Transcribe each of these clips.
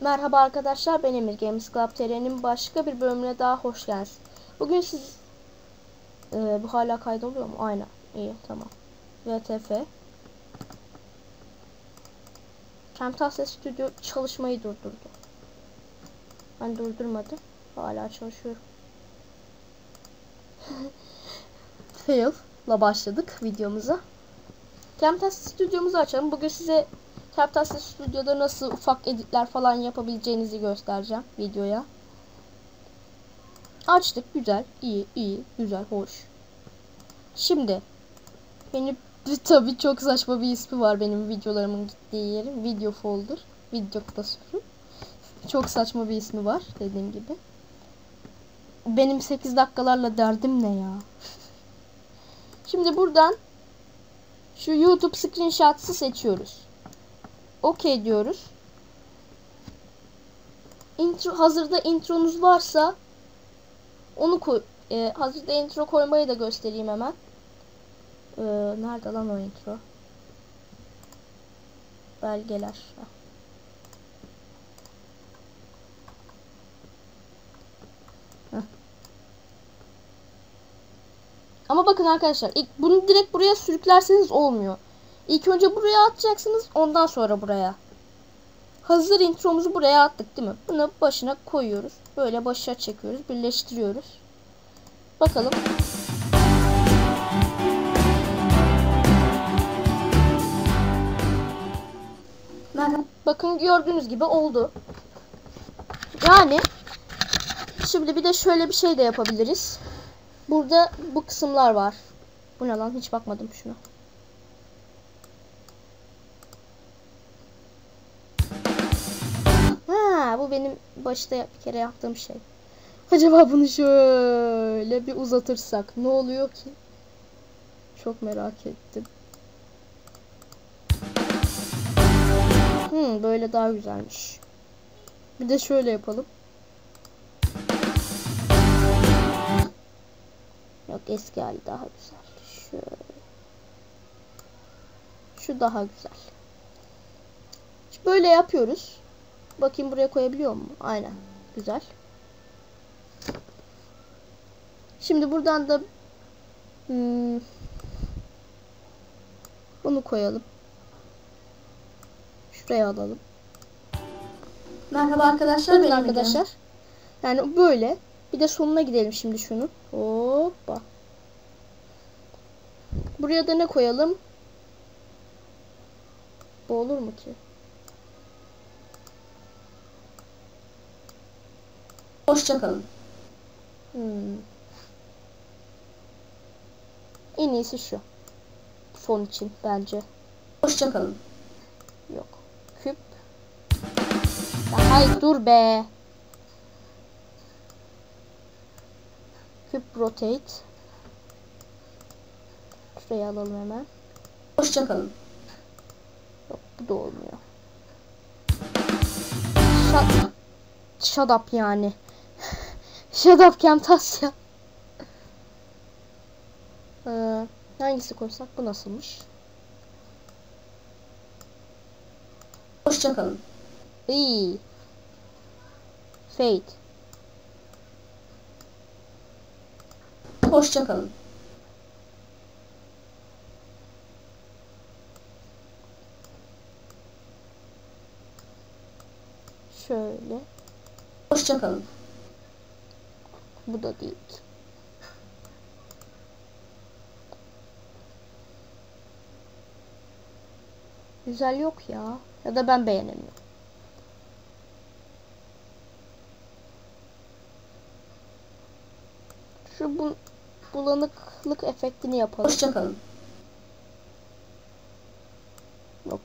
Merhaba arkadaşlar ben Emir Games Club TR'nin başka bir bölümüne daha hoş geldiniz. Bugün siz ee, bu hala kaydoluyor mu? Aynen. İyi tamam. VTF Camtasia Studio çalışmayı durdurdu. Ben durdurmadım. Hala çalışıyorum. Fail'la başladık videomuza. Camtasia Studio'muzu açalım. Bugün size Camtasia Studio'da nasıl ufak editler falan yapabileceğinizi göstereceğim videoya. Açtık. Güzel. iyi, iyi, Güzel. Hoş. Şimdi benim tabii çok saçma bir ismi var benim videolarımın gittiği yerin. Video folder. Video klasörü. Çok saçma bir ismi var dediğim gibi. Benim 8 dakikalarla derdim ne ya? Şimdi buradan şu YouTube screenshot'sı seçiyoruz. OK diyoruz. Intro hazırda intronuz varsa onu koy e, hazırda intro koymayı da göstereyim hemen. E, nerede lan o intro? Belgeler. Ama bakın arkadaşlar ilk bunu direkt buraya sürüklerseniz olmuyor. İlk önce buraya atacaksınız ondan sonra buraya. Hazır intromuzu buraya attık değil mi? Bunu başına koyuyoruz. Böyle başa çekiyoruz. Birleştiriyoruz. Bakalım. Bakın gördüğünüz gibi oldu. Yani şimdi bir de şöyle bir şey de yapabiliriz. Burada bu kısımlar var. Bu ne lan? Hiç bakmadım şuna. Benim başta bir kere yaptığım şey. Acaba bunu şöyle bir uzatırsak ne oluyor ki? Çok merak ettim. Hmm, böyle daha güzelmiş. Bir de şöyle yapalım. Yok eski hali daha güzel. Şöyle. Şu daha güzel. Böyle yapıyoruz. Bakayım buraya koyabiliyor mu? Aynen. Güzel. Şimdi buradan da hmm, bunu koyalım. Şuraya alalım. Merhaba arkadaşlar. Bakın arkadaşlar. Yani böyle. Bir de sonuna gidelim şimdi şunu. Hoppa. Buraya da ne koyalım? Bu olur mu ki? Hoşçakalın. Hmm. En iyisi şu. Fon için bence. Hoşçakalın. Yok. Küp. Hayır dur be. Küp rotate. Şuraya alalım hemen. Hoşçakalın. Yok bu da olmuyor. Shut, shut up yani. Shut up Camtasia. Ee, hangisi koysak bu nasılmış? Hoşçakalın. İyi. Fade. Hoşçakalın. Şöyle. Hoşçakalın. Bu da değil. Güzel yok ya. Ya da ben beğenemiyorum. Şu bu bulanıklık efektini yapalım. Hoşçakalın. Yok.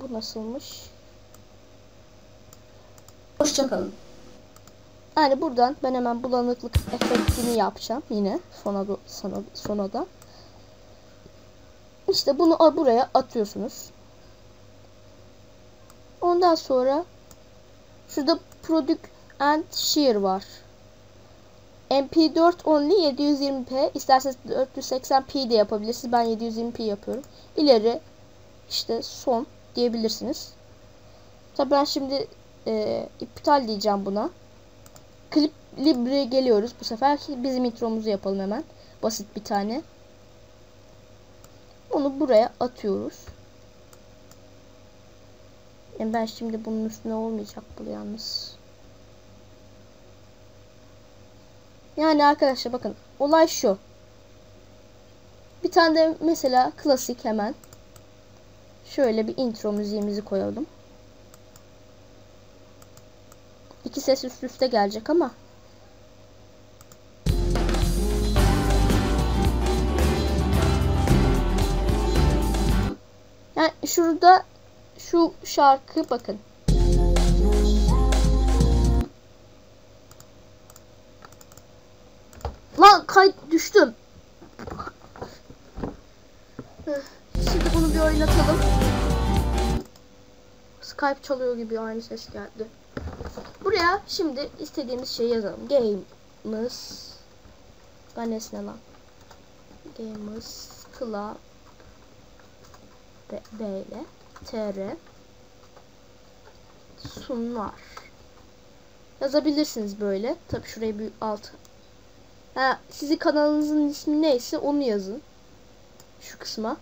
Bu nasılmış? Hoşçakalın. Yani buradan ben hemen bulanıklık efektini yapacağım yine sona sona sona da. İşte bunu buraya atıyorsunuz. Ondan sonra şurada product and share var. MP4 only 720p. İsterseniz 480p de yapabilirsiniz. Ben 720p yapıyorum. İleri işte son diyebilirsiniz. Tabi ben şimdi e, iptal diyeceğim buna. Clip Libre geliyoruz bu sefer. Bizim intromuzu yapalım hemen. Basit bir tane. Onu buraya atıyoruz. Yani ben şimdi bunun üstüne olmayacak bu yalnız. Yani arkadaşlar bakın olay şu. Bir tane de mesela klasik hemen şöyle bir intro müziğimizi koyalım. İki ses üst üste gelecek ama Yani şurada şu şarkı bakın. Lan kay düştüm. Şimdi bunu bir oynatalım. Skype çalıyor gibi aynı ses geldi. Buraya şimdi istediğimiz şeyi yazalım. Games. Ben nesne lan. Games Club B, B ile TR sunar. Yazabilirsiniz böyle. Tabi şurayı bir alt. Ha, sizin kanalınızın ismi neyse onu yazın. Şu kısma.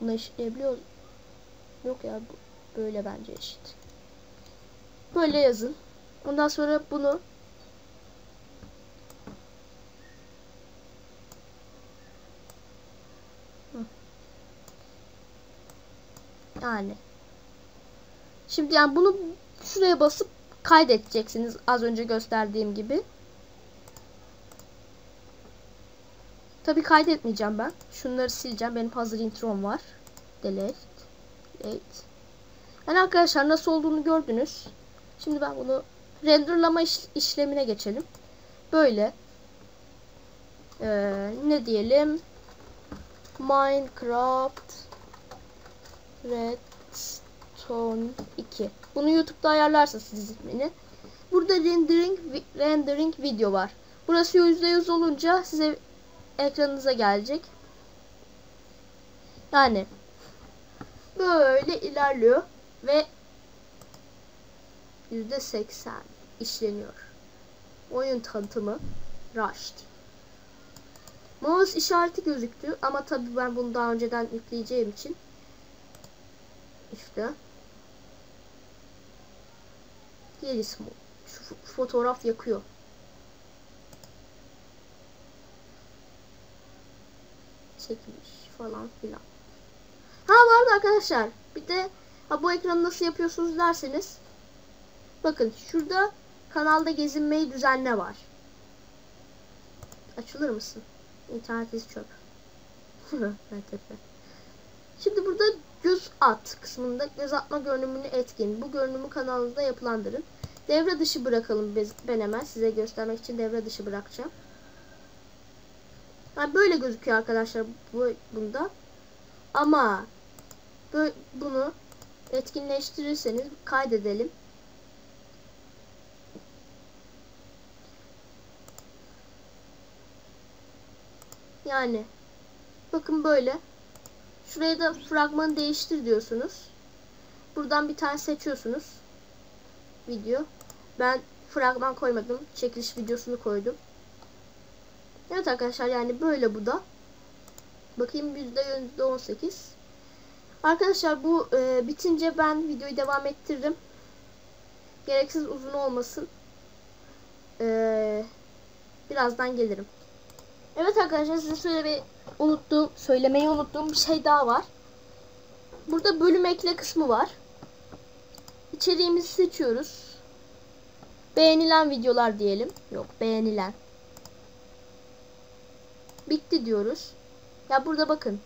Bunu eşitleyebiliyor Yok ya böyle bence eşit. Böyle yazın. Ondan sonra bunu Yani. Şimdi yani bunu şuraya basıp kaydedeceksiniz az önce gösterdiğim gibi. Tabi kaydetmeyeceğim ben. Şunları sileceğim. Benim hazır introm var. Delete. Delete. Yani arkadaşlar nasıl olduğunu gördünüz. Şimdi ben bunu renderlama iş, işlemine geçelim. Böyle. Ee, ne diyelim? Minecraft Redstone 2. Bunu YouTube'da ayarlarsınız siz ismini. Burada rendering rendering video var. Burası %100 olunca size ekranınıza gelecek. Yani böyle ilerliyor ve %80 işleniyor. Oyun tanıtımı Rushed. Mouse işareti gözüktü ama tabii ben bunu daha önceden yükleyeceğim için işte Yelis şu fotoğraf yakıyor. Çekmiş falan filan. Ha vardı arkadaşlar. Bir de ha bu ekranı nasıl yapıyorsunuz derseniz bakın şurada kanalda gezinmeyi düzenle var. Açılır mısın? İnternet iz çöp. Şimdi burada göz at kısmında göz atma görünümünü etkin. Bu görünümü kanalınızda yapılandırın. Devre dışı bırakalım ben hemen size göstermek için devre dışı bırakacağım. Yani böyle gözüküyor arkadaşlar bu bunda. Ama bunu etkinleştirirseniz kaydedelim. Yani bakın böyle. Şuraya da fragmanı değiştir diyorsunuz. Buradan bir tane seçiyorsunuz. Video. Ben fragman koymadım. Çekiliş videosunu koydum. Evet arkadaşlar yani böyle bu da. Bakayım %18. Arkadaşlar bu e, bitince ben videoyu devam ettiririm. Gereksiz uzun olmasın. E, birazdan gelirim. Evet arkadaşlar size şöyle bir unuttuğum, söylemeyi unuttuğum bir şey daha var. Burada bölüm ekle kısmı var. İçeriğimizi seçiyoruz. Beğenilen videolar diyelim. Yok beğenilen. Bitti diyoruz. Ya burada bakın.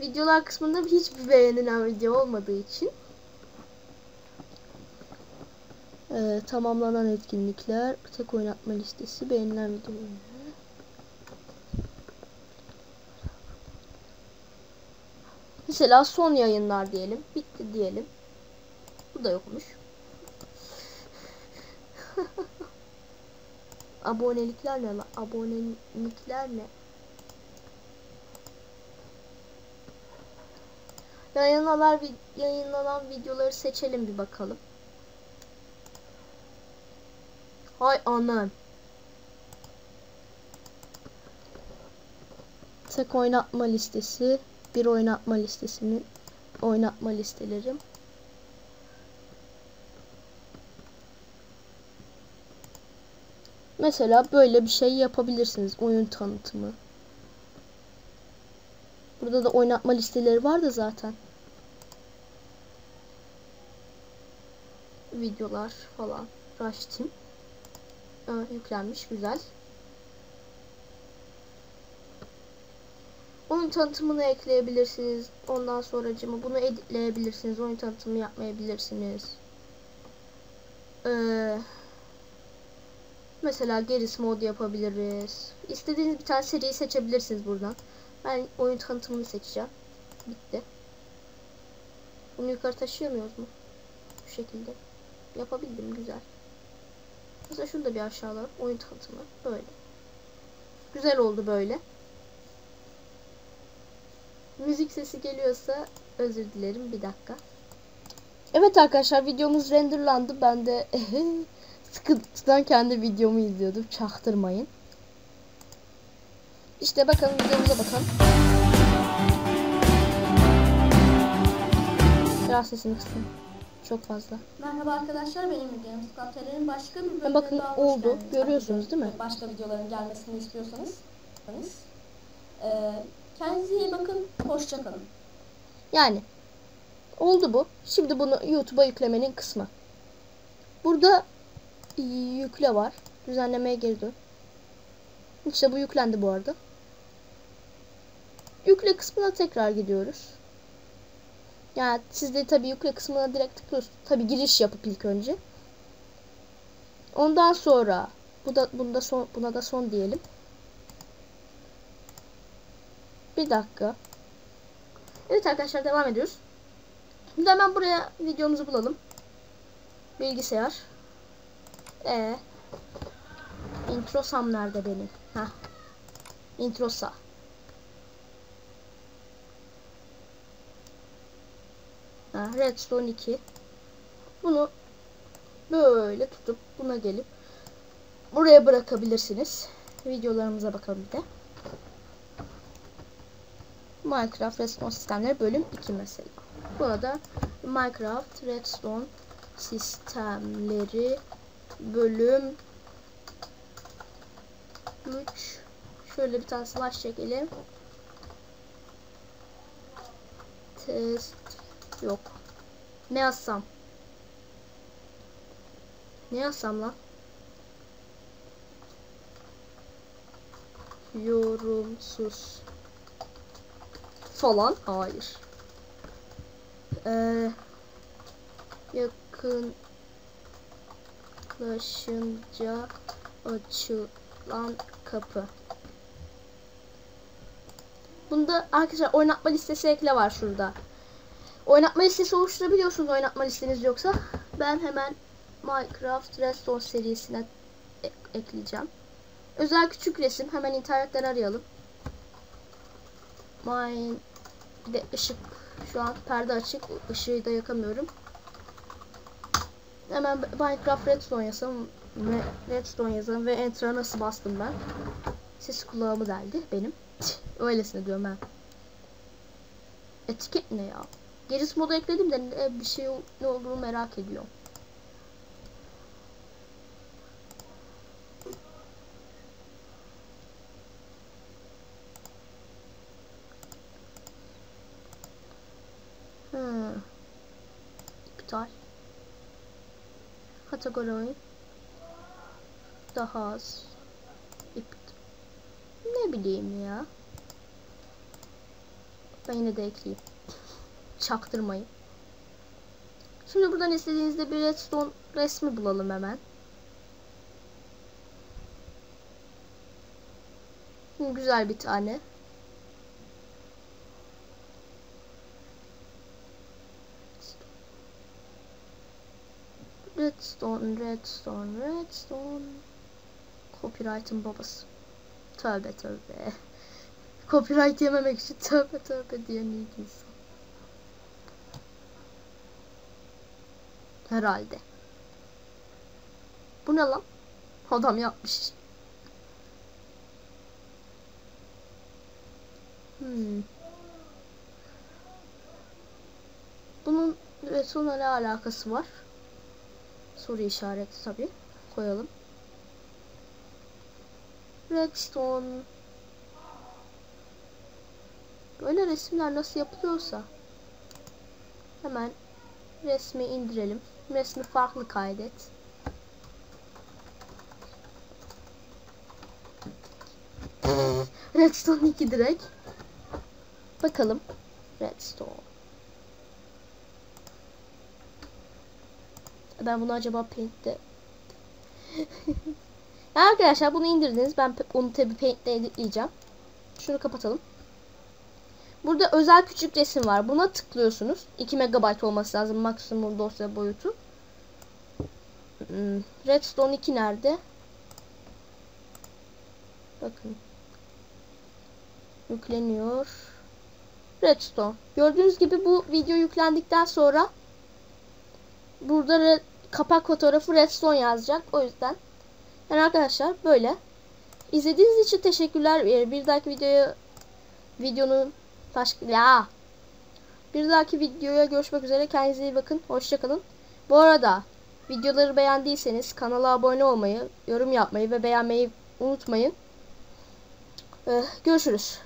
Videolar kısmında hiçbir beğenilen video olmadığı için. Ee, tamamlanan etkinlikler. Tek oynatma listesi. Beğenilen videolar. Mesela son yayınlar diyelim. Bitti diyelim. Bu da yokmuş. Abonelikler ne lan? Abonelikler ne? Yayınlanan, yayınlanan videoları seçelim bir bakalım. Hay anam. Tek oynatma listesi, bir oynatma listesinin oynatma listelerim. Mesela böyle bir şey yapabilirsiniz. Oyun tanıtımı. Burada da oynatma listeleri var da zaten. Videolar falan. Rush Team. Aa, yüklenmiş. Güzel. Oyun tanıtımını ekleyebilirsiniz. Ondan sonracığıma bunu editleyebilirsiniz. Oyun tanıtımı yapmayabilirsiniz. Ee, mesela Geris mod yapabiliriz. İstediğiniz bir tane seriyi seçebilirsiniz buradan. Ben oyun tanıtımını seçeceğim. Bitti. Bunu yukarı taşıyor muyuz mu? Bu şekilde. Yapabildim güzel. Mesela şunu da bir aşağılar. Oyun tanıtımı. Böyle. Güzel oldu böyle. Müzik sesi geliyorsa özür dilerim. Bir dakika. Evet arkadaşlar videomuz renderlandı. Ben de sıkıntıdan kendi videomu izliyordum. Çaktırmayın. İşte bakalım videomuza bakalım. Biraz sesini kısın. Çok fazla. Merhaba arkadaşlar benim videom Sculptor'ın başka bir bölümüne bakın oldu. geldiniz. Görüyorsunuz değil mi? Başka videoların gelmesini istiyorsanız. Ee, kendinize iyi bakın. Hoşça kalın. Yani oldu bu. Şimdi bunu YouTube'a yüklemenin kısmı. Burada yükle var. Düzenlemeye geri dön. İşte bu yüklendi bu arada. Yükle kısmına tekrar gidiyoruz. Yani siz de tabii yükle kısmına direkt tıklıyorsunuz. Tabii giriş yapıp ilk önce. Ondan sonra bu da bunda son buna da son diyelim. Bir dakika. Evet arkadaşlar devam ediyoruz. Şimdi hemen buraya videomuzu bulalım. Bilgisayar. E Introsam nerede benim? Ha. Introsa. Ha, Redstone 2. Bunu böyle tutup buna gelip buraya bırakabilirsiniz. Videolarımıza bakalım bir de. Minecraft Redstone sistemleri bölüm 2 mesela. Buna da Minecraft Redstone sistemleri bölüm 3 şöyle bir tane slash çekelim. Test yok. Ne yazsam? Ne yazsam lan? Yorumsuz falan. Hayır. Ee, yakınlaşınca açılan kapı. Bunda arkadaşlar oynatma listesi ekle var şurada. Oynatma listesi oluşturabiliyorsunuz oynatma listeniz yoksa. Ben hemen Minecraft Redstone serisine ek ekleyeceğim. Özel küçük resim. Hemen internetten arayalım. Mine bir de ışık şu an perde açık. Işığı da yakamıyorum. Hemen Minecraft Redstone yazalım Redstone yazalım ve Enter'a nasıl bastım ben. Ses kulağımı deldi benim. Öylesine diyorum ben. Etiket ne ya? Gerisi moda ekledim de bir şey ne olduğunu merak ediyorum. Hmm. İptal. Kategori oyun. Daha az. İptal. Ne bileyim ya. Ben yine de ekleyeyim. Çaktırmayın. Şimdi buradan istediğinizde bir redstone resmi bulalım hemen. Güzel bir tane. Redstone, redstone, redstone. Copyright'ın babası. Tövbe tövbe. Copyright yememek için tövbe tövbe diyen iyi insan. Herhalde. Bu ne lan? Adam yapmış. Hmm. Bunun Resul'la ne alakası var? Soru işareti tabi. Koyalım. Redstone. Böyle resimler nasıl yapılıyorsa hemen resmi indirelim. Resmi farklı kaydet. Redstone 2 direkt. Bakalım. Redstone. Ben bunu acaba Paint'te Arkadaşlar bunu indirdiniz. Ben onu tabi Paint'te editleyeceğim. Şunu kapatalım. Burada özel küçük resim var. Buna tıklıyorsunuz. 2 MB olması lazım maksimum dosya boyutu. Hmm, Redstone 2 nerede? Bakın. Yükleniyor. Redstone. Gördüğünüz gibi bu video yüklendikten sonra burada kapak fotoğrafı Redstone yazacak. O yüzden. Yani arkadaşlar böyle. İzlediğiniz için teşekkürler. Ee, Bir dahaki videoya videonun başka ya bir dahaki videoya görüşmek üzere. Kendinize iyi bakın. Hoşçakalın. Bu arada videoları beğendiyseniz kanala abone olmayı, yorum yapmayı ve beğenmeyi unutmayın. Ee, görüşürüz.